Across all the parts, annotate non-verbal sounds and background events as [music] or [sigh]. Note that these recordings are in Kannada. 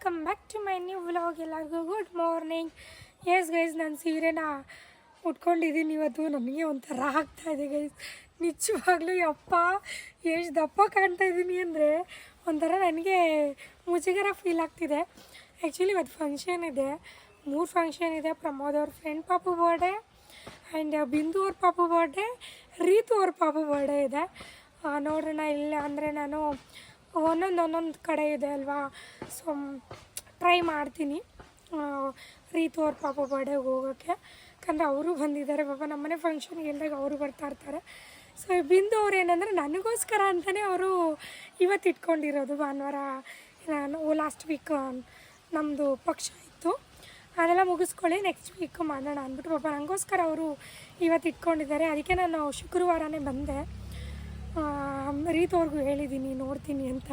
Welcome back to my new vlog ಎಲ್ಲರಿಗೂ ಗುಡ್ ಮಾರ್ನಿಂಗ್ ಎಸ್ ಗೈಸ್ ನಾನು ಸೀರೆನ ಉಟ್ಕೊಂಡಿದ್ದೀನಿ. ಇವತ್ತು ನನಗೆ ಒಂಥರ ಆಗ್ತಾ ಇದೆ ಗೈಸ್ ನಿಜವಾಗ್ಲೂ ಅಪ್ಪ ಎಷ್ಟು ದಪ್ಪ ಕಾಣ್ತಾ ಇದ್ದೀನಿ ಅಂದರೆ ಒಂಥರ ನನಗೆ ಮುಜುಗರ ಫೀಲ್ ಆಗ್ತಿದೆ. ಆ್ಯಕ್ಚುಲಿ ಇವತ್ತು ಫಂಕ್ಷನ್ ಇದೆ. ಮೂರು ಫಂಕ್ಷನ್ ಇದೆ. ಪ್ರಮೋದ್ ಅವ್ರ ಫ್ರೆಂಡ್ ಪಾಪು ಬರ್ಡೇ ಆ್ಯಂಡ್ ಬಿಂದು ಅವ್ರ ಪಾಪು ಬರ್ಡೇ ರೀತು ಅವ್ರ ಪಾಪು ಬರ್ಡೇ ಇದೆ. ನೋಡೋಣ ಇಲ್ಲ ಅಂದರೆ ನಾನು ಒಂದೊಂದು ಒಂದೊಂದು ಕಡೆ ಇದೆ ಅಲ್ವಾ? ಸೊ ಟ್ರೈ ಮಾಡ್ತೀನಿ. ರೀತು ಅವ್ರ ಪಾಪ ಬರ್ಡೇಗೆ ಹೋಗೋಕ್ಕೆ ಯಾಕಂದರೆ ಅವರು ಬಂದಿದ್ದಾರೆ. ಪಾಪ ನಮ್ಮನೆ ಫಂಕ್ಷನ್ಗೆ ಇಲ್ದಾಗ ಅವರು ಬರ್ತಾ ಇರ್ತಾರೆ. ಸೊ ಬಿಂದು ಅವ್ರು ಏನಂದರೆ ನನಗೋಸ್ಕರ ಅಂತಲೇ ಅವರು ಇವತ್ತು ಇಟ್ಕೊಂಡಿರೋದು ಭಾನುವಾರ ನಾನು ಲಾಸ್ಟ್ ವೀಕ್ ನಮ್ಮದು ಪಕ್ಷ ಇತ್ತು. ಅದೆಲ್ಲ ಮುಗಿಸ್ಕೊಳ್ಳಿ ನೆಕ್ಸ್ಟ್ ವೀಕ್ ಮಾಡೋಣ ಅಂದ್ಬಿಟ್ಟು ಪಾಪ ನನಗೋಸ್ಕರ ಅವರು ಇವತ್ತು ಇಟ್ಕೊಂಡಿದ್ದಾರೆ. ಅದಕ್ಕೆ ನಾನು ಶುಕ್ರವಾರನೇ ಬಂದೆ. ರೀತವ್ರಿಗೂ ಹೇಳಿದ್ದೀನಿ ನೋಡ್ತೀನಿ ಅಂತ.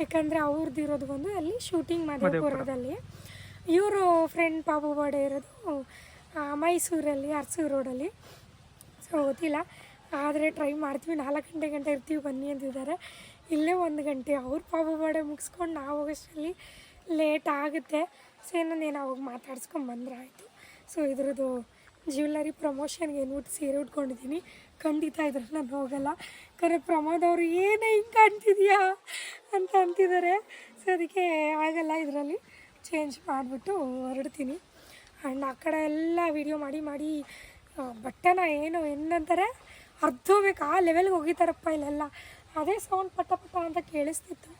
ಯಾಕಂದರೆ ಅವ್ರದ್ದು ಇರೋದು ಬಂದು ಅಲ್ಲಿ ಶೂಟಿಂಗ್ ಮಧುಪುರದಲ್ಲಿ ಇವರು ಫ್ರೆಂಡ್ ಪಾಪು ಬಾಡೆ ಇರೋದು ಮೈಸೂರಲ್ಲಿ ಅರ್ಸೂರು ರೋಡಲ್ಲಿ ಸೊ ಗೊತ್ತಿಲ್ಲ. ಆದರೆ ಟ್ರೈ ಮಾಡ್ತೀವಿ. ನಾಲ್ಕು ಗಂಟೆ ಗಂಟೆ ಇರ್ತೀವಿ ಬನ್ನಿ ಅಂತಿದ್ದಾರೆ ಇಲ್ಲೇ ಒಂದು ಗಂಟೆ. ಅವ್ರ ಪಾಪು ಬಾಡೆ ಮುಗಿಸ್ಕೊಂಡು ನಾವು ಹೋಗೋಷ್ಟರಲ್ಲಿ ಲೇಟ್ ಆಗುತ್ತೆ. ಸೊ ಇನ್ನೊಂದು ಏನು ಅವಾಗ ಮಾತಾಡ್ಸ್ಕೊಂಡು ಬಂದ್ರೆ ಆಯಿತು. ಸೊ ಇದ್ರದ್ದು ಜ್ಯುವೆಲ್ಲರಿ ಪ್ರಮೋಷನ್ಗೆ ಏನ್ಬಿಟ್ಟು ಸೀರೆ ಉಟ್ಕೊಂಡಿದ್ದೀನಿ. ಖಂಡಿತ ಇದ್ರಲ್ಲಿ ನಾನು ಹೋಗಲ್ಲ. ಖರೆ ಪ್ರಮೋದ್ ಅವರು ಏನೇ ಹಿಂಗೆ ಕಾಣ್ತಿದ್ಯಾ ಅಂತ ಅಂತಿದ್ದಾರೆ. ಸೊ ಅದಕ್ಕೆ ಆಗಲ್ಲ ಇದರಲ್ಲಿ ಚೇಂಜ್ ಮಾಡಿಬಿಟ್ಟು ಹೊರಡ್ತೀನಿ. ಆ್ಯಂಡ್ ಆ ಕಡೆ ಎಲ್ಲ ವೀಡಿಯೋ ಮಾಡಿ ಮಾಡಿ ಬಟ್ಟೆನ ಏನು ಏನಂತಾರೆ ಅರ್ಧೋಗ್ಬೇಕು ಆ ಲೆವೆಲ್ಗೆ ಹೋಗಿತಾರಪ್ಪ ಇಲ್ಲೆಲ್ಲ. ಅದೇ ಸೌಂಡ್ ಪಟ್ಟ ಪಟ್ಟ ಅಂತ ಕೇಳಿಸ್ತಿತ್ತು.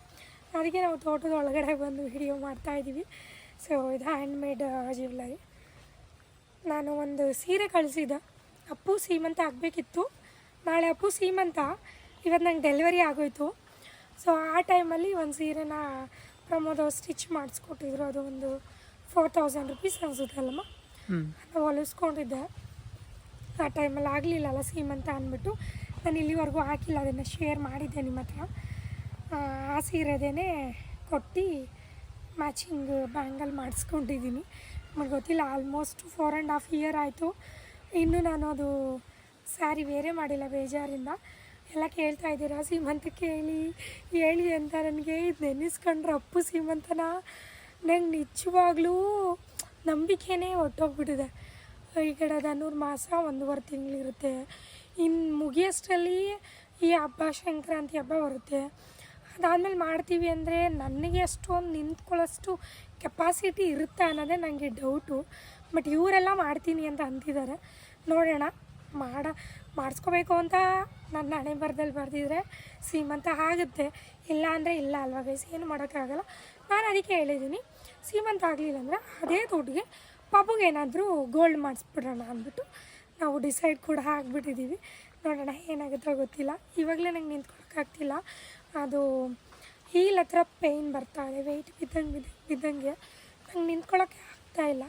ಅದಕ್ಕೆ ನಾವು ತೋಟದ ಒಳಗಡೆ ಬಂದು ವಿಡಿಯೋ ಮಾಡ್ತಾಯಿದ್ದೀವಿ ಸೊ ಇದು ಹ್ಯಾಂಡ್ಮೇಡ್ ಜ್ಯುವೆಲ್ಲರಿ. ನಾನು ಒಂದು ಸೀರೆ ಕಳಿಸಿದ್ದೆ. ಅಪ್ಪು ಸೀಮಂತ ಆಗಬೇಕಿತ್ತು. ನಾಳೆ ಅಪ್ಪು ಸೀಮಂತ. ಇವತ್ತು ನಂಗೆ ಡೆಲಿವರಿ ಆಗೋಯ್ತು. ಸೊ ಆ ಟೈಮಲ್ಲಿ ಒಂದು ಸೀರೆನ ಪ್ರಮೋದ ಅವ್ರು ಸ್ಟಿಚ್ ಮಾಡಿಸ್ಕೊಟ್ಟಿದ್ರು. ಅದು ಒಂದು ಫೋರ್ ತೌಸಂಡ್ ರುಪೀಸ್ ಅನಿಸುತ್ತೆ ಅಲ್ಲಮ್ಮ? ನಾನು ಹೊಲಿಸ್ಕೊಂಡಿದ್ದೆ. ಆ ಟೈಮಲ್ಲಿ ಆಗಲಿಲ್ಲಲ್ಲ ಸೀಮಂತ ಅಂದ್ಬಿಟ್ಟು. ನಾನು ಇಲ್ಲಿವರೆಗೂ ಹಾಕಿಲ್ಲ ಅದನ್ನು ಶೇರ್ ಮಾಡಿದ್ದೆ ನಿಮ್ಮ ಹತ್ರ. ಆ, ಸೀರೆದೇ ಸೀರೆದೇನೆ ಕೊಟ್ಟು ಮ್ಯಾಚಿಂಗ್ ಬ್ಯಾಂಗಲ್ ಮಾಡಿಸ್ಕೊಂಡಿದ್ದೀನಿ. ನಮಗೆ ಗೊತ್ತಿಲ್ಲ almost four and half year ಆಯಿತು. ಇನ್ನೂ ನಾನು ಅದು ಸ್ಯಾರಿ ಬೇರೆ ಮಾಡಿಲ್ಲ ಬೇಜಾರಿಂದ. ಎಲ್ಲ ಕೇಳ್ತಾ ಇದ್ದೀರಾ, ಸೀಮಂತ ಕೇಳಿ, ಹೇಳಿ ಅಂತ ನನಗೆ ಇದು ನೆನೆಸ್ಕೊಂಡ್ರೆ ಅಪ್ಪು ಸೀಮಂತನ. ನಂಗೆ ನಿಜವಾಗ್ಲೂ ನಂಬಿಕೆನೇ ಹೊಟ್ಟೋಗ್ಬಿಟ್ಟಿದೆ ಈ ಕಡೆ ಧನುರ್ಮಾಸ ಒಂದೂವರೆ ತಿಂಗಳಿರುತ್ತೆ. ಇನ್ನು ಮುಗಿಯೋಷ್ಟರಲ್ಲಿ ಈ ಹಬ್ಬ ಸಂಕ್ರಾಂತಿ ಹಬ್ಬ ಬರುತ್ತೆ. ಅದಾದಮೇಲೆ ಮಾಡ್ತೀವಿ ಅಂದರೆ ನನಗೆ ಅಷ್ಟೊಂದು ನಿಂತ್ಕೊಳ್ಳೋಷ್ಟು ಕೆಪಾಸಿಟಿ ಇರುತ್ತೆ ಅನ್ನೋದೇ ನನಗೆ ಡೌಟು ಬಟ್ ಇವರೆಲ್ಲ ಮಾಡ್ತೀನಿ ಅಂತ ಅಂತಿದ್ದಾರೆ ನೋಡೋಣ, ಮಾಡ, ಮಾಡಿಸ್ಕೋಬೇಕು ಅಂತ ನನ್ನ ಹಣೆ ಬರದಲ್ಲಿ ಬರೆದಿದ್ರೆ ಸೀಮಂತ ಆಗುತ್ತೆ. ಇಲ್ಲ ಅಂದರೆ ಇಲ್ಲ ಅಲ್ವಾ ಗೈಸ್ ಏನು ಮಾಡೋಕ್ಕಾಗಲ್ಲ. ನಾನು ಅದಕ್ಕೆ ಹೇಳಿದ್ದೀನಿ ಸೀಮಂತ ಆಗಲಿಲ್ಲ ಅಂದರೆ ಅದೇ ದುಡ್ಡಿಗೆ ಪಬ್ಬಗೆ ಏನಾದರೂ ಗೋಲ್ಡ್ ಮಾಡಿಸ್ಬಿಡೋಣ ಅಂದ್ಬಿಟ್ಟು ನಾವು ಡಿಸೈಡ್ ಕೂಡ ಆಗಿಬಿಟ್ಟಿದ್ದೀವಿ ನೋಡೋಣ ಏನಾಗುತ್ತೋ ಗೊತ್ತಿಲ್ಲ. ಇವಾಗಲೇ ನಂಗೆ ನಿಂತ್ಕೊಳಕ್ಕಾಗ್ತಿಲ್ಲ. ಅದು ಹೀಲ್ ಹತ್ರ ಪೇಯ್ನ್ ಬರ್ತಾ ಇದೆ. ವೆಯ್ಟ್ ಬಿದ್ದಂಗೆ ಬಿದ್ದಂಗೆ ಬಿದ್ದಂಗೆ ನಂಗೆ ನಿಂತ್ಕೊಳ್ಳೋಕ್ಕೆ ಇಲ್ಲ.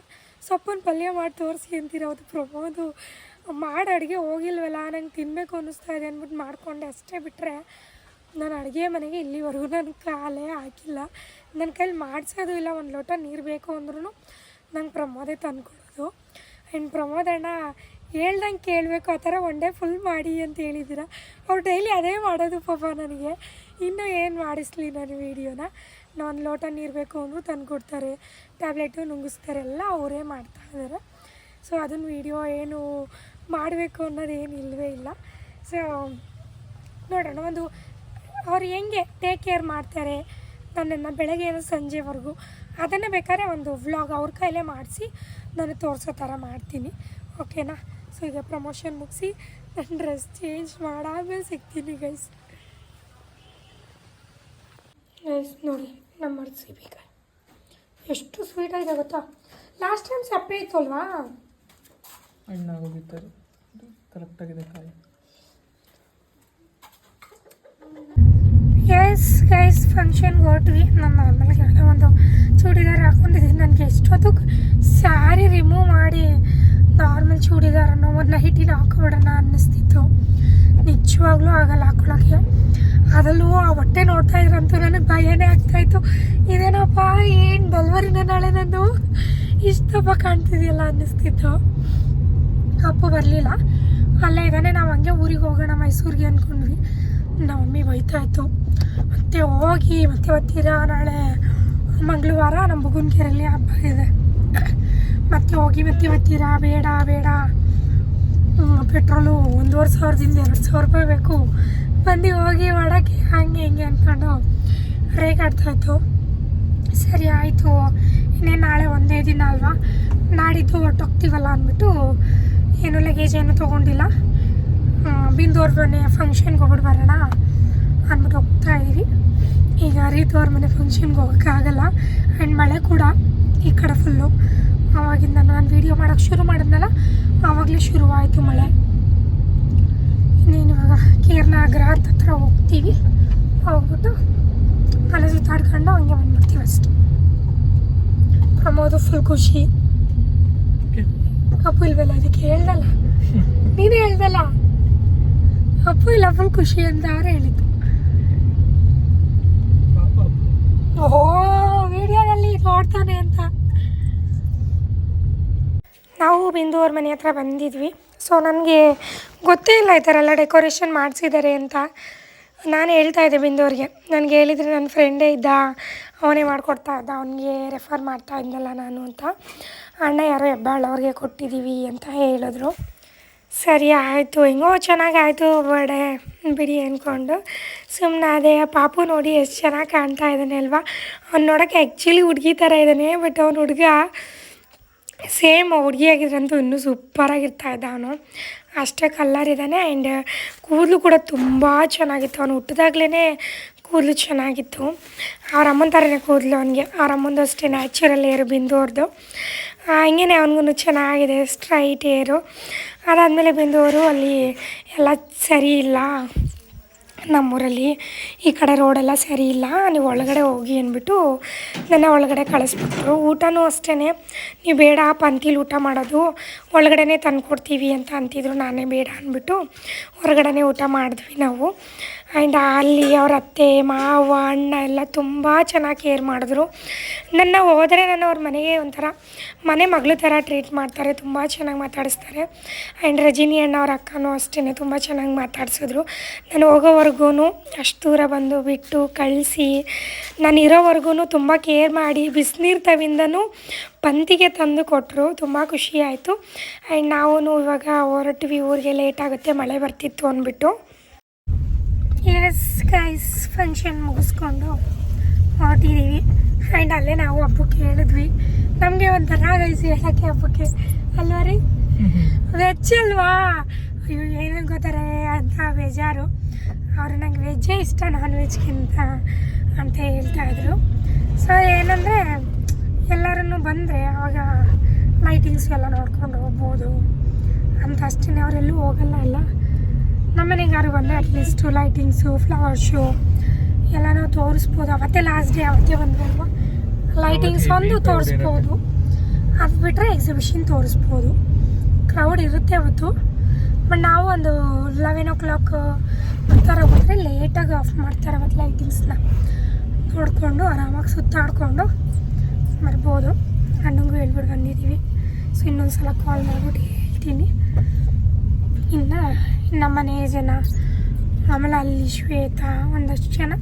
ಸೊಪ್ಪನ್ನು ಪಲ್ಯ ಮಾಡಿ ತೋರಿಸಿ ಅಂತಿರೋದು ಪ್ರಮೋದು ಮಾಡಿ ಅಡುಗೆ ಹೋಗಿಲ್ವಲ್ಲ, ನಂಗೆ ತಿನ್ನಬೇಕು ಅನ್ನಿಸ್ತಾ ಇದೆ ಅಂದ್ಬಿಟ್ಟು ಮಾಡಿಕೊಂಡೆ. ಅಷ್ಟೇ ಬಿಟ್ಟರೆ ನಾನು ಅಡುಗೆ ಮನೆಗೆ ಇಲ್ಲಿವರೆಗೂ ನನ್ನ ಕಾಲೇ ಹಾಕಿಲ್ಲ. ನನ್ನ ಕೈಲಿ ಮಾಡಿಸೋದು ಇಲ್ಲ, ಒಂದು ಲೋಟ ನೀರು ಬೇಕು ಅಂದ್ರೂ ನಂಗೆ ಪ್ರಮೋದೇ ತಂದ್ಕೊಡೋದು. ಆ್ಯಂಡ್ ಪ್ರಮೋದಣ್ಣ ಹೇಳ್ದಂಗೆ ಕೇಳಬೇಕು, ಆ ಥರ ಒನ್ ಡೇ ಫುಲ್ ಮಾಡಿ ಅಂತ ಹೇಳಿದ್ದೀರ? ಅವ್ರು ಡೈಲಿ ಅದೇ ಮಾಡೋದು ಪಾಪ ನನಗೆ. ಇನ್ನೂ ಏನು ಮಾಡಿಸ್ಲಿ ನಾನು ವೀಡಿಯೋನ ನಾನು ಲೋಟ ನೀರು ಬೇಕು ಅಂದರೂ ತಂದುಕೊಡ್ತಾರೆ ಟ್ಯಾಬ್ಲೆಟು ನುಂಗಿಸ್ತಾರೆ, ಎಲ್ಲ ಅವರೇ ಮಾಡ್ತಾ ಇದ್ದಾರೆ. ಸೊ ಅದನ್ನು ವೀಡಿಯೋ ಏನು ಮಾಡಬೇಕು ಅನ್ನೋದು ಏನು ಇಲ್ಲವೇ ಇಲ್ಲ. ಸೊ ನೋಡೋಣ, ಒಂದು ಅವ್ರು ಹೆಂಗೆ ಟೇಕ್ ಕೇರ್ ಮಾಡ್ತಾರೆ ನನ್ನನ್ನು ಬೆಳಗ್ಗೆಯಿಂದ ಸಂಜೆವರೆಗೂ? ಅದನ್ನು ಬೇಕಾದ್ರೆ ಒಂದು ವ್ಲಾಗ್ ಅವ್ರ ಕೈಲೇ ಮಾಡಿಸಿ ನಾನು ತೋರಿಸೋ ಥರ ಮಾಡ್ತೀನಿ. ಓಕೆನಾ ಸೊ ಈಗ ಪ್ರಮೋಷನ್ ಮುಗಿಸಿ ನನ್ನ ಡ್ರೆಸ್ ಚೇಂಜ್ ಮಾಡಾದ್ಮೇಲೆ ಸಿಗ್ತೀನಿ ಗೈಸ್ ಗೈಸ್ ನೋಡಿ ನಮ್ಮ ಮರ್ಸಿಬಿಕಾಯಿ ಎಷ್ಟು ಸ್ವೀಟಾಗಿದೆ ಗೊತ್ತಾ? ಲಾಸ್ಟ್ ಟೈಮ್ ಸಪ್ಪೆ ಇತ್ತು ಅಲ್ವಾ? ಹಣ್ಣಾಗೋಗಿತ್ತು ಕರೆಕ್ಟಾಗಿದೆ ಕಾಯಿ. ಎಸ್ ಗೈಸ್ ಫಂಕ್ಷನ್ಗೆ ಹೊರಟ್ವಿ ನಾನು ನಾರ್ಮಲ್ಗೆ ಒಂದು ಚೂಡಿದಾರ್ ಹಾಕೊಂಡಿದ್ದೀನಿ. ನನಗೆ ಎಷ್ಟೊತ್ತು ಸ್ಯಾರಿ ರಿಮೂವ್ ಮಾಡಿ ನಾರ್ಮಲ್ ಚೂಡಿದಾರನೋ ಒಂದು ಹಿಟ್ಟಿನ ಹಾಕೊಬಿಡೋಣ ಅನ್ನಿಸ್ತಿತ್ತು. ನಿಜವಾಗ್ಲೂ ಆಗಲ್ಲ ಹಾಕೊಳ್ಳೋಕ್ಕೆ ಅದಲ್ಲೂ ಆ ಹೊಟ್ಟೆ ನೋಡ್ತಾ ಇದ್ರಂತೂ ನನಗೆ ಭಯನೇ ಆಗ್ತಾಯಿತ್ತು ಇದೇನಪ್ಪ, ಏನು ಬಲ್ವರಿನ ನಾಳೆ ನಂದು? ಇಷ್ಟಪ್ಪ ಕಾಣ್ತಿದೆಯಲ್ಲ ಅನ್ನಿಸ್ತಿತ್ತು. ಅಪ್ಪು ಬರಲಿಲ್ಲ. ಅಲ್ಲೇ ಇದ್ದಾನೆ, ನಾವು ಹಂಗೆ ಊರಿಗೆ ಹೋಗೋಣ ಮೈಸೂರಿಗೆ ಅಂದ್ಕೊಂಡ್ವಿ ನಮ್ಮ ಮಮ್ಮಿ ಬೈತಾ ಇತ್ತು. ಮತ್ತೆ ಹೋಗಿ, ಮತ್ತೆ ಬರ್ತೀರಾ ನಾಳೆ? ಮಂಗಳವಾರ ನಮ್ಮ ಬುಗುನ್ಕೆರೆಯಲ್ಲಿ ಹಬ್ಬ ಇದೆ. ಮತ್ತೆ ಹೋಗಿ ಮತ್ತೆ ಬರ್ತೀರಾ ಬೇಡ ಬೇಡ. ಪೆಟ್ರೋಲು ಒಂದೂವರೆ ಸಾವಿರದಿಂದ ಎರಡು ಸಾವಿರ ರೂಪಾಯಿ ಬೇಕು. ಬಂದು ಹೋಗಿ ಮಾಡೋಕ್ಕೆ ಹಂಗೆ ಹಿಂಗೆ ಅಂದ್ಕೊಂಡು ರೇಗಾಡ್ತಾಯಿತ್ತು ಸರಿ, ಆಯಿತು. ಇನ್ನೇನು ನಾಳೆ ಒಂದೇ ದಿನ ಅಲ್ವಾ? ನಾಡಿದ್ದು ಹೊರಟೋಗ್ತೀವಲ್ಲ ಅಂದ್ಬಿಟ್ಟು ಏನು ಲಗೇಜ್ ಏನು ತೊಗೊಂಡಿಲ್ಲ. ಬಿಂದೋರ್ ಮನೆ ಫಂಕ್ಷನ್ಗೆ ಹೋಗ್ಬಿಟ್ಟು ಬರೋಣ ಅಂದ್ಬಿಟ್ಟು ಹೋಗ್ತಾ ಇದ್ದೀವಿ. ಈಗ ರೀತವ್ರ ಮನೆ ಫಂಕ್ಷನ್ಗೆ ಹೋಗೋಕ್ಕಾಗಲ್ಲ. ಆ್ಯಂಡ್ ಮಳೆ ಕೂಡ ಈ ಕಡೆ ಫುಲ್ಲು ಆವಾಗಿಂದ ನಾನು ವೀಡಿಯೋ ಮಾಡೋಕ್ಕೆ ಶುರು ಮಾಡಿದ್ನಲ್ಲ ಆವಾಗಲೇ ಶುರುವಾಯಿತು ಮಳೆ. ಇನ್ನೇನು ಇವಾಗ ಕೇರ್ನಾಗರ ಹತ್ರ ಹೋಗ್ತೀವಿ. ಹೋಗ್ಬಿಟ್ಟು ಅಲ್ಲ ಸುತ್ತಾಡ್ಕೊಂಡು ಹಂಗೆ ಬಂದ್ಬಿಡ್ತೀವಿ ಅಷ್ಟೆ. ಪ್ರಮೋದು ಫುಲ್ ಖುಷಿ. ಅಪ್ಪು ಇಲ್ವಲ್ಲ ಅದಕ್ಕೆ ಹೇಳ್ದಲ್ಲ. ನೀನು ಹೇಳ್ದಲ್ಲ. ಅಪ್ಪು ಇಲ್ಲ ಫುಲ್ ಖುಷಿ ಅಂತ ಅವರೇ ಹೇಳಿದ್ದು. ಓ ಓಹೋ ವಿಡಿಯೋದಲ್ಲಿ ನೋಡ್ತಾನೆ ಅಂತ. ನಾವು ಬಿಂದು ಅವ್ರ ಮನೆ ಹತ್ರ ಬಂದಿದ್ವಿ. ಸೊ ನನಗೆ ಗೊತ್ತೇ ಇಲ್ಲ ಈ ಥರ ಎಲ್ಲ ಡೆಕೋರೇಷನ್ ಮಾಡಿಸಿದ್ದಾರೆ ಅಂತ. ನಾನು ಹೇಳ್ತಾ ಇದ್ದೆ ಬಿಂದು ಅವ್ರಿಗೆ. ನನಗೆ ಹೇಳಿದರೆ ನನ್ನ ಫ್ರೆಂಡೇ ಇದ್ದ, ಅವನೇ ಮಾಡಿಕೊಡ್ತಾ ಇದ್ದ, ಅವನಿಗೆ ರೆಫರ್ ಮಾಡ್ತಾ ಇದ್ನಲ್ಲ ನಾನು ಅಂತ. ಅಣ್ಣ ಯಾರೋ ಹೆಬ್ಬಾಳ್ ಅವ್ರಿಗೆ ಕೊಟ್ಟಿದ್ದೀವಿ ಅಂತ ಹೇಳಿದ್ರು. ಸರಿ, ಆಯಿತು. ಹೆಂಗೋ ಚೆನ್ನಾಗಿ ಆಯಿತು ಬರ್ಡೇ ಬಿಡಿ ಅಂದ್ಕೊಂಡು ಸುಮ್ಮನೆ ಅದೇ, ಪಾಪು ನೋಡಿ ಎಷ್ಟು ಚೆನ್ನಾಗಿ ಕಾಣ್ತಾ ಇದ್ದಾನೆ ಅಲ್ವಾ? ಅವ್ನು ನೋಡೋಕ್ಕೆ ಆ್ಯಕ್ಚುಲಿ ಹುಡುಗಿ ಥರ ಇದ್ದಾನೆ ಬಟ್ ಅವ್ನು ಹುಡುಗ ಸೇಮ್ ಹುಡುಗಿ ಆಗಿದ್ರಂತೂ ಇನ್ನೂ ಸೂಪರಾಗಿರ್ತಾ ಇದ್ದ ಅವನು. ಅಷ್ಟೇ ಕಲ್ಲರ್ ಇದ್ದಾನೆ ಆ್ಯಂಡ್ ಕೂದಲು ಕೂಡ ತುಂಬ ಚೆನ್ನಾಗಿತ್ತು. ಅವನು ಹುಟ್ಟಿದಾಗ್ಲೇ ಕೂದಲು ಚೆನ್ನಾಗಿತ್ತು. ಅವ್ರ ಅಮ್ಮನ ಥರನೇ ಕೂದಲು ಅವನಿಗೆ. ಅವ್ರ ಅಮ್ಮಂದು ಅಷ್ಟೇ ನ್ಯಾಚುರಲ್ ಏರು ಬಿಂದು ಅವ್ರದ್ದು ಹಂಗೇನೆ ಅವನಿಗೂ ಚೆನ್ನಾಗಿದೆ ಸ್ಟ್ರೈಟ್ ಏರು ಅದಾದಮೇಲೆ ಬಿಂದವರು ಅಲ್ಲಿ ಎಲ್ಲ ಸರಿ ಇಲ್ಲ. ನಮ್ಮೂರಲ್ಲಿ ಈ ಕಡೆ ರೋಡೆಲ್ಲ ಸರಿ ಇಲ್ಲ, ನೀವು ಒಳಗಡೆ ಹೋಗಿ ಅಂದ್ಬಿಟ್ಟು ನನ್ನ ಒಳಗಡೆ ಕಳಿಸ್ಬಿಟ್ರು. ಊಟನೂ ಅಷ್ಟೇ ನೀವು ಬೇಡ ಪಂತಿಲಿ ಊಟ ಮಾಡೋದು ಒಳಗಡೆನೇ ತಂದು ಕೊಡ್ತೀವಿ ಅಂತ ಅಂತಿದ್ರು. ನಾನೇ ಬೇಡ ಅಂದ್ಬಿಟ್ಟು ಹೊರಗಡೆನೇ ಊಟ ಮಾಡಿದ್ವಿ ನಾವು. ಆ್ಯಂಡ್ ಅಲ್ಲಿ ಅವ್ರ ಅತ್ತೆ, ಮಾವ, ಅಣ್ಣ ಎಲ್ಲ ತುಂಬ ಚೆನ್ನಾಗಿ ಕೇರ್ ಮಾಡಿದ್ರು. ನನ್ನ ಹೋದರೆ ನಾನು ಅವ್ರ ಮನೆಗೆ ಒಂಥರ ಮನೆ ಮಗಳು ಥರ ಟ್ರೀಟ್ ಮಾಡ್ತಾರೆ, ತುಂಬ ಚೆನ್ನಾಗಿ ಮಾತಾಡಿಸ್ತಾರೆ. ಆ್ಯಂಡ್ ರಜಿನಿ ಅಣ್ಣ ಅವ್ರ ಅಕ್ಕನೂ ಅಷ್ಟೇ ತುಂಬ ಚೆನ್ನಾಗಿ ಮಾತಾಡಿಸಿದ್ರು. ನಾನು ಹೋಗೋವರೆಗೂ ಅಷ್ಟು ದೂರ ಬಂದು ಬಿಟ್ಟು ಕಳಿಸಿ, ನಾನು ಇರೋವರೆಗೂ ತುಂಬ ಕೇರ್ ಮಾಡಿ ಬಿಸಿನೀರು ತವಿಂದನೂ ಪಂತಿಗೆ ತಂದು ಕೊಟ್ಟರು ತುಂಬ ಖುಷಿ ಆಯಿತು. ಆ್ಯಂಡ್ ನಾವು ಇವಾಗ ಹೊರಟ್ವಿ, ಊರಿಗೆ ಲೇಟ್ ಆಗುತ್ತೆ, ಮಳೆ ಬರ್ತಿತ್ತು ಅಂದ್ಬಿಟ್ಟು. ಎಸ್ ಗೈಸ್ ಫಂಕ್ಷನ್ ಮುಗಿಸ್ಕೊಂಡು ಹೊರಟಿದ್ದೀವಿ ಆ್ಯಂಡ್ ಅಲ್ಲೇ ನಾವು ಹಬ್ಬಕ್ಕೆ ಹೇಳಿದ್ವಿ. ನಮಗೆ ಒಂಥರ ಗೈಸ್ ಹೇಳೋಕ್ಕೆ ಹಬ್ಬಕ್ಕೆ ಅಲ್ವಾ ರೀ? ವೆಜ್ ಅಲ್ವಾ? ಅಯ್ಯೋ ಏನೇನು ಗೊತ್ತಾರೆ? ಅಂತ ಬೇಜಾರು. ಅವರು ನಂಗೆ ವೆಜ್ಜೇ ಇಷ್ಟ ನಾನ್ ವೆಜ್ಗಿಂತ ಅಂತ ಹೇಳ್ತಾ ಇದ್ರು. ಸೊ ಏನಂದರೆ ಎಲ್ಲರೂ ಬಂದರೆ ಅವಾಗ ಲೈಟಿಂಗ್ಸ್ ಎಲ್ಲ ನೋಡ್ಕೊಂಡು ಹೋಗ್ಬೋದು. ಅಂತ ಅಷ್ಟೇ ಅವರೆಲ್ಲೂ ಹೋಗಲ್ಲ ಎಲ್ಲ ಒಂದು ಬಂದರೆ ಅಟ್ಲೀಸ್ಟು ಲೈಟಿಂಗ್ಸು ಫ್ಲವರ್ ಶೋ ಎಲ್ಲನೂ ತೋರಿಸ್ಬೋದು. ಅವತ್ತೇ ಲಾಸ್ಟ್ ಡೇ ಅವತ್ತೇ ಬಂದ್ರಲ್ವ ಲೈಟಿಂಗ್ಸ್ ಒಂದು ತೋರಿಸ್ಬೋದು. ಅದು ಬಿಟ್ಟರೆ ಎಕ್ಸಿಬಿಷನ್ ತೋರಿಸ್ಬೋದು. ಕ್ರೌಡ್ ಇರುತ್ತೆ ಅವತ್ತು. ಬಟ್ ನಾವು ಒಂದು ಲೆವೆನ್ ಓ ಕ್ಲಾಕ್ ಬರ್ತಾರೆ ಹೋದರೆ ಲೇಟಾಗಿ ಆಫ್ ಮಾಡ್ತಾರೆ ಅವತ್ತು ಲೈಟಿಂಗ್ಸ್ನ ನೋಡಿಕೊಂಡು ಆರಾಮಾಗಿ ಸುತ್ತಾಡಿಕೊಂಡು ಬರ್ಬೋದು. ಅಣ್ಣಂಗೂ ಹೇಳ್ಬಿಟ್ಟು ಬಂದಿದ್ದೀವಿ. ಸೊ ಇನ್ನೊಂದು ಸಲ ಕಾಲ್ ಮಾಡಿಬಿಟ್ಟು ಇನ್ನು ನಮ್ಮ ಮನೆ ಜನ ಆಮೇಲೆ ಅಲ್ಲಿ ಶ್ವೇತಾ ಒಂದಷ್ಟು ಜನ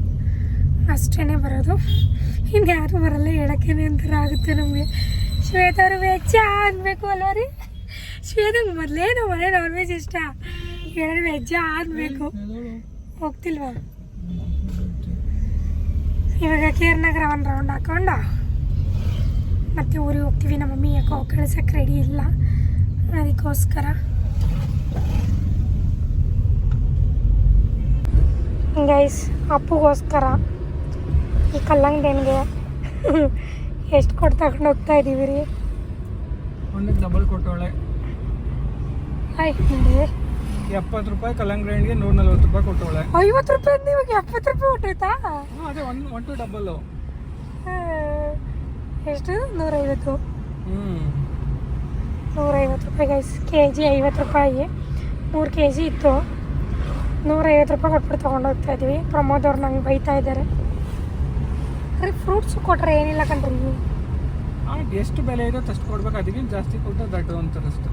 ಅಷ್ಟೇ ಬರೋದು. ಇನ್ನು ಯಾರು ಬರಲ್ಲ ಹೇಳೋಕ್ಕೇನೆ ಅಂತಾರ ಆಗುತ್ತೆ ನಮಗೆ. ಶ್ವೇತಾ ಅವರು ವೆಜ್ಜ ಅನ್ಬೇಕು ಅಲ್ವ ರೀ? ಶ್ವೇತಂಗೆ ಮೊದಲೇ ನಮ್ಮ ಮನೆ ನಾನ್ ವೆಜ್ ಇಷ್ಟ. ಹೇಳಿದ್ರೆ ವೆಜ್ಜ ಆಗಬೇಕು ಹೋಗ್ತಿಲ್ವಾ? ಇವಾಗ ಕೇರ್ ನಗರ ಒಂದು ರೌಂಡ್ ಹಾಕೊಂಡ. ಮತ್ತೆ ಊರಿಗೆ ಹೋಗ್ತೀವಿ. ನಮ್ಮ ಮಮ್ಮಿ ಯಾಕೋ ಕಳ್ಸಕ್ಕೆ ರೆಡಿ ಇಲ್ಲ. ಅದಕ್ಕೋಸ್ಕರ. ಗೈಸ್ ಅಪ್ಪುಗೋಸ್ಕರ ಈ ಕಲ್ಲಂಗಡಿಗೆ [laughs] ಎಷ್ಟು ಕೊಟ್ಟು ತಗೊಂಡು ಹೋಗ್ತಾ ಇದ್ದೀವಿ ರೀ? ಡಬಲ್ ನೋಡಿ. ಎಪ್ಪತ್ತು ರೂಪಾಯಿ ಕಲ್ಲಂಗಡಿ ಹಣ್ಣಿಗೆ ನೂರ ನಲ್ವತ್ತು ರೂಪಾಯಿ ಕೊಟ್ಟವಳೆ ಐವತ್ತು ರೂಪಾಯಿ ಇವಾಗ ಎಪ್ಪತ್ತು ರೂಪಾಯಿ ಕೊಟ್ಟೈತಾ ಅದೇ ಒನ್ ಒನ್ ಟು ಡಬಲ್ಲು ಎಷ್ಟು? ನೂರೈವತ್ತು. ಹ್ಞೂ ನೂರೈವತ್ತು ರೂಪಾಯಿ ಗೈಸ್ ಕೆ ಜಿ ಐವತ್ತು ರೂಪಾಯಿ ಮೂರು ಕೆ ಜಿ ಇತ್ತು. ನೂರೈವತ್ತು ರೂಪಾಯಿ ಕೊಟ್ಬಿಟ್ಟು ತೊಗೊಂಡೋಗ್ತಾ ಇದ್ವಿ. ಪ್ರಮೋದ್ ಅವ್ರು ನಂಗೆ ಬೈತಾ ಇದ್ದಾರೆ. ಅರೆ ಫ್ರೂಟ್ಸು ಕೊಟ್ಟರೆ ಏನಿಲ್ಲ ಕಣ್ರಿ. ನೀವು ಎಷ್ಟು ಬೆಲೆ ಇದೆ ಅಷ್ಟು ಕೊಡ್ಬೇಕು. ಅದಕ್ಕಿಂತ ಜಾಸ್ತಿ ಕೊಟ್ಟರೆ ದಡ್ಡು ಅಂತ ಅನಿಸ್ತು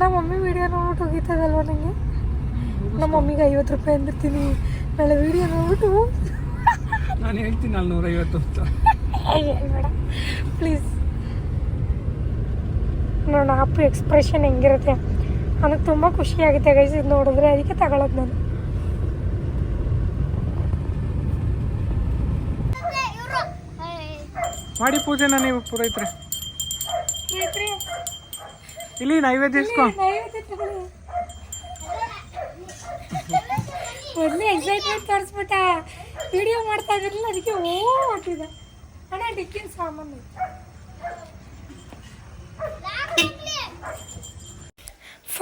ನಮ್ಮ ಮಮ್ಮಿ ವಿಡಿಯೋ ನೋಡ್ಬಿಟ್ಟು ಹೋಗಿತ್ತದಲ್ವ ನನಗೆ ನಮ್ಮ ಮಮ್ಮಿಗೆ ಐವತ್ತು ರೂಪಾಯಿ ಅಂದಿರ್ತೀನಿ. ನಾಳೆ ವಿಡಿಯೋ ನೋಡ್ಬಿಟ್ಟು ನಾನು ಹೇಳ್ತೀನಿ ಅಲ್ಲಿ ನೂರೈವತ್ತು ಅಂತ ಹೇಳ್ಬೇಡ ಪ್ಲೀಸ್ ನೋಡ ಅಪ್ಪು ಎಕ್ಸ್ಪ್ರೆಷನ್ ಹೆಂಗಿರುತ್ತೆ. ನನಗೆ ತುಂಬ ಖುಷಿಯಾಗುತ್ತೆ ಗೈಸ್ ಇದು ನೋಡಿದ್ರೆ ಅದಕ್ಕೆ ತಗೊಳ್ಳೋದು ನಾನು. ಮಾಡಿ ಪೂಜೆನ ನೀವು ಪುರೋಹಿತ್ರೆ. ಇಲ್ಲಿ ನೈವೇದ್ಯ ಇಸ್ಕೊ. ಮೊದಲೇ ಎಕ್ಸೈಟ್ಮೆಂಟ್ ತೋರಿಸ್ಬಿಟ್ಟ. ವಿಡಿಯೋ ಮಾಡ್ತಾ ಇದ್ರಲ್ಲ ಅದಕ್ಕೆ ಓ ಅಣ್ಣ ಡಿಕ್ಕಿನ ಸಾಮಾನು.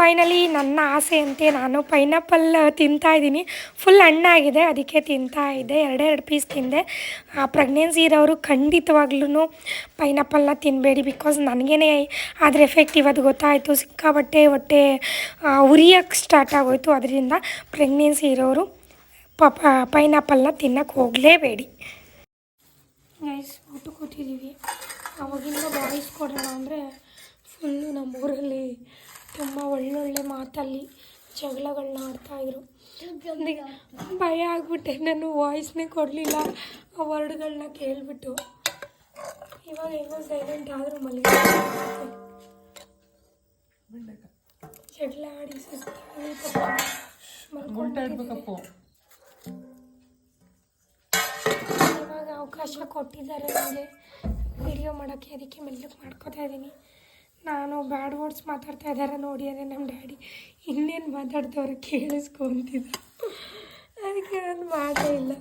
ಫೈನಲಿ ನನ್ನ ಆಸೆಯಂತೆ ನಾನು ಪೈನಾಪಲ್ ತಿಂತಾ ಇದ್ದೀನಿ. ಫುಲ್ ಹಣ್ಣಾಗಿದೆ ಅದಕ್ಕೆ ತಿಂತಾ ಇದ್ದೆ. ಎರಡೆರಡು ಪೀಸ್ ತಿಂದೆ. ಪ್ರೆಗ್ನೆನ್ಸಿ ಇರೋರು ಖಂಡಿತವಾಗ್ಲೂ ಪೈನಾಪಲ್ನ ತಿನ್ನಬೇಡಿ ಬಿಕಾಸ್ ನನಗೇ ಅದ್ರ ಎಫೆಕ್ಟ್ ಇವತ್ತು ಗೊತ್ತಾಯಿತು. ಸಿಕ್ಕಾಬಟ್ಟೆ ಹೊಟ್ಟೆ ಉರಿಯೋಕ್ಕೆ ಸ್ಟಾರ್ಟ್ ಆಗೋಯ್ತು. ಅದರಿಂದ ಪ್ರೆಗ್ನೆನ್ಸಿ ಇರೋರು ಪಾಪ ಪೈನಾಪಲ್ನ ತಿನ್ನಕ್ಕೆ ಹೋಗಲೇಬೇಡಿ. ಗೈಸ್ ಊಟ ಕೂತಿದ್ದೀವಿ ಅವಾಗಿಂದ ಬಾಯ್ಸ್ ಕೊಡೋಣ ಅಂದರೆ ಫುಲ್ಲು ನಮ್ಮೂರಲ್ಲಿ ತುಂಬ ಒಳ್ಳೊಳ್ಳೆ ಮಾತಲ್ಲಿ ಜಗಳಗಳನ್ನ ಆಡ್ತಾಯಿದ್ರು ನನಗೆ ಭಯ ಆಗ್ಬಿಟ್ಟೆ. ನಾನು ವಾಯ್ಸ್ನೇ ಕೊಡಲಿಲ್ಲ. ಆ ವರ್ಡ್ಗಳನ್ನ ಕೇಳಿಬಿಟ್ಟು. ಇವಾಗ ಹೆಂಗೋ ಸೈಲೆಂಟ್ ಆದರೂ ಮಲಗಿ ಜಗಳ ಆಡಿ ಸುಸ್ತು ಇವಾಗ ಅವಕಾಶ ಕೊಟ್ಟಿದ್ದಾರೆ ನನಗೆ ವಿಡಿಯೋ ಮಾಡೋಕ್ಕೆ ಅದಕ್ಕೆ ಮೆಲ್ಲಕ್ಕೆ ಮಾಡ್ಕೋತಾ ಇದ್ದೀನಿ ನಾನು ಬ್ಯಾಡ್ ವರ್ಡ್ಸ್ ಮಾತಾಡ್ತಾ ಇದ್ದಾರೆ ನೋಡಿ ಅದೇ ನಮ್ಮ ಡ್ಯಾಡಿ. ಇನ್ನೇನು ಮಾತಾಡ್ತವ್ರೆ ಕೇಳಿಸ್ಕೊಂತಿದ್ರು ಅದಕ್ಕೆ ನಾನು ಮಾಡೇ ಇಲ್ಲ.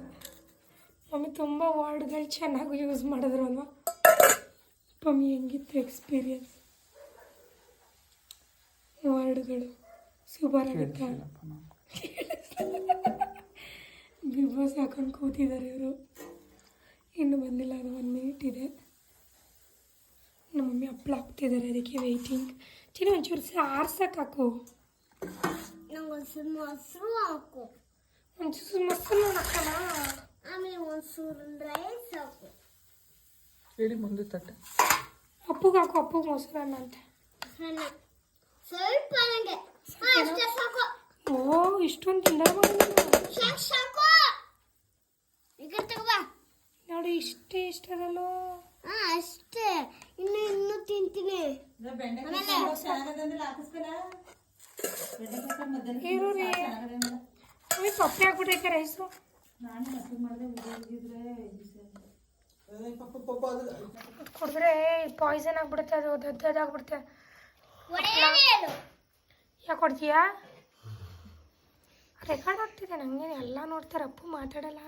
ಮಮ್ಮಿ ತುಂಬ ವರ್ಡ್ಗಳು ಚೆನ್ನಾಗಿ ಯೂಸ್ ಮಾಡಿದ್ರು ಅಲ್ವಾ ಮಮ್ಮಿ ಹೆಂಗಿತ್ತು ಎಕ್ಸ್ಪೀರಿಯನ್ಸ್ ವರ್ಡ್ಗಳು ಸೂಪರ್ ಆಗುತ್ತೆ ಬಿಗ್ ಬಾಸ್ ಹಾಕೊಂಡು ಕೂತಿದ್ದಾರೆ ಇವರು. ಇನ್ನು ಬಂದಿಲ್ಲ ಅದು ಒನ್ ಮಿನಿಟ್ ಇದೆ. ನಮ್ಮ ಮಮ್ಮಿ ಹಪ್ಪಳ ಹಾಕ್ತಿದ್ದಾರೆ ಅದಕ್ಕೆ ವೆಯ್ಟಿಂಗ್ ಚಿನ್ನ ಒಂಚೂರು ಆರ್ಸಕ್ಕೆ ಹಾಕು. ನಂಗೊಂದ್ಸಲ ಮೊಸರು ಹಾಕು. ಒಂಚೂರು ಮೊಸರು ಹಾಕಲ್ಲ ಆಮೇಲೆ ಒಂಚೂರು ರೈಸ್ ಹಾಕು. ಹೇಳಿ ಮುಂದೆ ತಟ್ಟೆ. ಅಪ್ಪಗೆ ಹಾಕು ಅಪ್ಪಗೆ ಮೊಸರನ್ನ ಅಂತ. ಸ್ವಲ್ಪ ನನಗೆ ಓ ಇಷ್ಟೊಂದು ತಗೋಬಾ ನೋಡಿ ಇಷ್ಟೇ ಇಷ್ಟದಲ್ಲೋ. ಹಾ ಅಷ್ಟೇ. ಇನ್ನು ಇನ್ನು ತಿಂತೀನಿ. ಈರುಳ್ಳಿ ಮಮ್ಮಿ ಪಪ್ಪೆ ಹಾಕ್ಬಿಟ್ಟೈತೆ ರೈಸು ಕುಡಿದ್ರೆ ಪಾಯ್ಸನ್ ಆಗ್ಬಿಡುತ್ತೆ ಅದು ದೊಡ್ಡದಾಗ್ಬಿಡುತ್ತೆ ಯಾಕೆ ಕೊಡ್ತೀಯಾ ರೆಕಾರ್ಡ್ ಆಗ್ತಿದೆ ನನಗೇನು ಎಲ್ಲ ನೋಡ್ತಾರೆ ಅಪ್ಪು ಮಾತಾಡಲ್ಲ.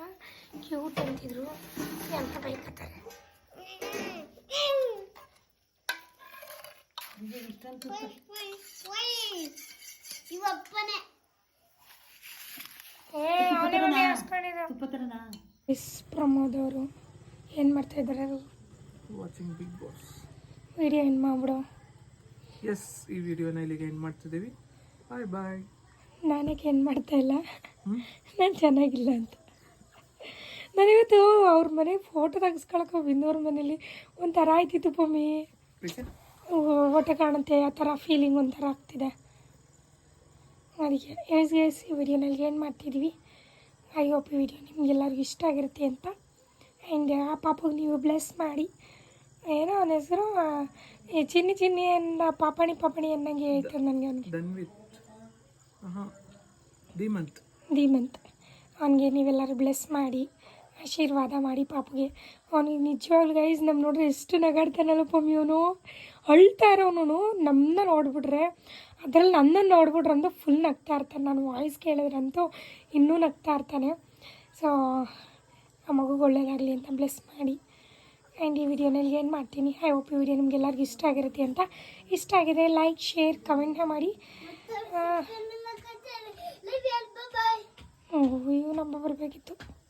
ಕ್ಯೂಟ್ ಅಂತಿದ್ರು. ಅಂತ ಬೈಕತ್ತಾರೆ? ಮಿಸ್ ಪ್ರಮೋದ್ ಅವರು ಏನು ಮಾಡ್ತಾ ಇದ್ದಾರೆ ವಾಚಿಂಗ್ ಬಿಗ್ ಬಾಸ್ ವಿಡಿಯೋ ಏನು ಮಾಡ್ಬಿಡು. ಎಸ್ ಈ ವಿಡಿಯೋನ ಇಲ್ಲಿಗೆ ಎಂಡ್ ಮಾಡ್ತಿದ್ದೀವಿ. ಬಾಯ್ ಬಾಯ್ ನಾನಕ್ಕೆ ಏನು ಮಾಡ್ತಾ ಇಲ್ಲ? ನಾನು ಚೆನ್ನಾಗಿಲ್ಲ ಅಂತ. ನಾನಿವತ್ತು ಅವ್ರ ಮನೆಗೆ ಫೋಟೋ ತೆಗಿಸ್ಕೊಳಕ್ಕೆ ಹೋಗಿದ್ದು ಅವ್ರ ಮನೇಲಿ. ಒಂಥರ ಆಯ್ತಿತ್ತು ಪಮ್ಮಿ. ಹೊಟ್ಟೆ ಕಾಣುತ್ತೆ ಆ ಥರ ಫೀಲಿಂಗ್ ಒಂಥರ ಆಗ್ತಿದೆ. ಅದಕ್ಕೆ ಎಸ್ ಎಸ್ ಈ ವಿಡಿಯೋನಲ್ಲಿ ಏನು ಮಾಡ್ತಿದ್ವಿ? ಐ ಹೋಪ್ ಈ ವಿಡಿಯೋ ನಿಮಗೆಲ್ಲರಿಗೂ ಇಷ್ಟ ಆಗಿರುತ್ತೆ ಅಂತ. ಆ್ಯಂಡ್ ಆ ಪಾಪಗೆ ನೀವು ಬ್ಲೆಸ್ ಮಾಡಿ. ಏನೋ ಅವನ ಹೆಸರು ಚಿನ್ನಿ ಚಿನ್ನಿ ಅನ್ನ ಪಾಪಣಿ ಪಾಪಣಿ ಅನ್ನಂಗೆ ಹೇಳ್ತಾರೆ ನನಗೆ ಅವನಿಗೆ. ಧೀಮಂತ್. ಅವನಿಗೆ ನೀವೆಲ್ಲರೂ ಬ್ಲೆಸ್ ಮಾಡಿ. ಆಶೀರ್ವಾದ ಮಾಡಿ ಪಾಪುಗೆ. ಅವನಿಗೆ ನಿಜವಾಗ್ಲೂ ಗೈಸ್ ನಮ್ಮ ನೋಡ್ರೆ ಎಷ್ಟು ನಗಾಡ್ತಾನಲ್ಲ ಪಮ್ಮಿ ಅವನು. ಅಳ್ತಾ ಇರೋನು ನಮ್ಮನ್ನ ನೋಡ್ಬಿಟ್ರೆ. ಅದರಲ್ಲಿ ನನ್ನನ್ನು ನೋಡ್ಬಿಟ್ರಂತೂ ಫುಲ್ ನಗ್ತಾ ಇರ್ತಾನೆ. ನಾನು ವಾಯ್ಸ್ ಕೇಳಿದ್ರಂತೂ ಇನ್ನೂ ನಗ್ತಾ ಇರ್ತಾನೆ. ಸೊ ಆ ಮಗುಗೆ ಒಳ್ಳೇದಾಗಲಿ ಅಂತ ಬ್ಲೆಸ್ ಮಾಡಿ. ಆ್ಯಂಡ್ ಈ ವಿಡಿಯೋನಲ್ಲಿ ಏನು ಮಾಡ್ತೀನಿ? ಐ ಹೋಪ್ ಈ ವಿಡಿಯೋ ನಿಮ್ಗೆಲ್ಲರಿಗೂ ಇಷ್ಟ ಆಗಿರುತ್ತೆ ಅಂತ ಇಷ್ಟ ಆಗಿದೆ. ಲೈಕ್ ಶೇರ್ ಕಮೆಂಟ್ನ ಮಾಡಿ. ಹ್ಞೂ ಇವು ನಂಬ ಬರಬೇಕಿತ್ತು.